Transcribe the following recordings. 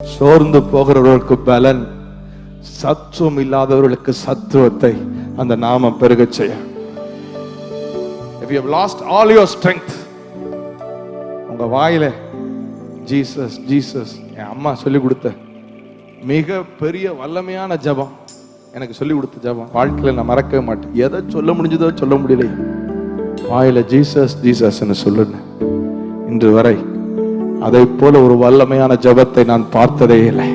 சோர்ந்து போகிறவர்களுக்கு பலன் சத்துவம் இல்லாதவர்களுக்கு சத்துவத்தை அந்த நாமம் பெருக செய்ய. If you have lost உங்க வாயில ஜீசஸ் ஜீசஸ் என் அம்மா சொல்லி கொடுத்த மிக பெரிய வல்லமையான ஜபம் எனக்கு சொல்லி கொடுத்த ஜெபம். வாழ்க்கையில நான் மறக்கவே மாட்டேன். எதை சொல்ல முடிஞ்சதோ சொல்ல முடியலையே வாயில ஜீசஸ் ஜீசஸ்ன்னு சொல்லுன்னு இன்று வரை அதை போல ஒரு வல்லமையான ஜபத்தை நான் பார்த்ததே இல்லை.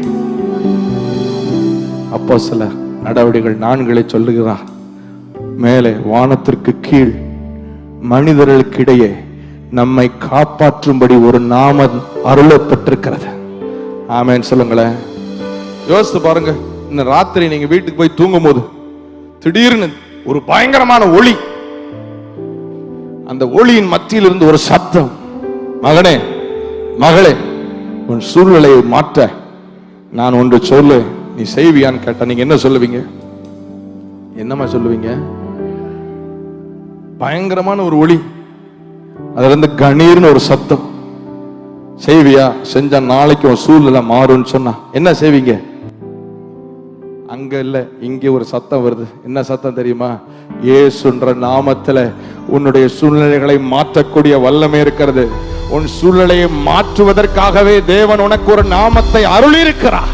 அப்போ சில நடவடிக்கைகள் நான்களை சொல்லுகிறார் மேலே வானத்திற்கு கீழ் மனிதர்களுக்கிடையே நம்மை காப்பாற்றும்படி ஒரு நாமம் அருளப்பட்டிருக்கிறது. ஆமேன்னு சொல்லுங்களேன். யோசித்து பாருங்க. இந்த ராத்திரி நீங்க வீட்டுக்கு போய் தூங்கும் போது திடீர்னு ஒரு பயங்கரமான ஒளி. அந்த ஒளியின் மத்தியில் இருந்து ஒரு சத்தம். மகனே மகளே உன் சூழ்நிலையை மாற்ற நான் ஒன்று சொல்லு. நீ செய்வியான்னு கேட்ட நீங்க என்ன சொல்லுவீங்க? என்னம்மா சொல்லுவீங்க? பயங்கரமான ஒரு ஒளி. அதுல இருந்து கணீர்னு ஒரு சத்தம். செய்வியா? செஞ்ச நாளைக்கு உன் சூழ்நிலை மாறும்னு சொன்னா என்ன செய்வீங்க? அங்க இல்ல இங்க ஒரு சத்தம் வருது. என்ன சத்தம் தெரியுமா? ஏசுன்ற நாமத்துல உன்னுடைய சூழ்நிலைகளை மாற்றக்கூடிய வல்லமை இருக்கிறது. உன் சூழ்நிலையை மாற்றுவதற்காகவே தேவன் உனக்கு ஒரு நாமத்தை அருளிருக்கிறார்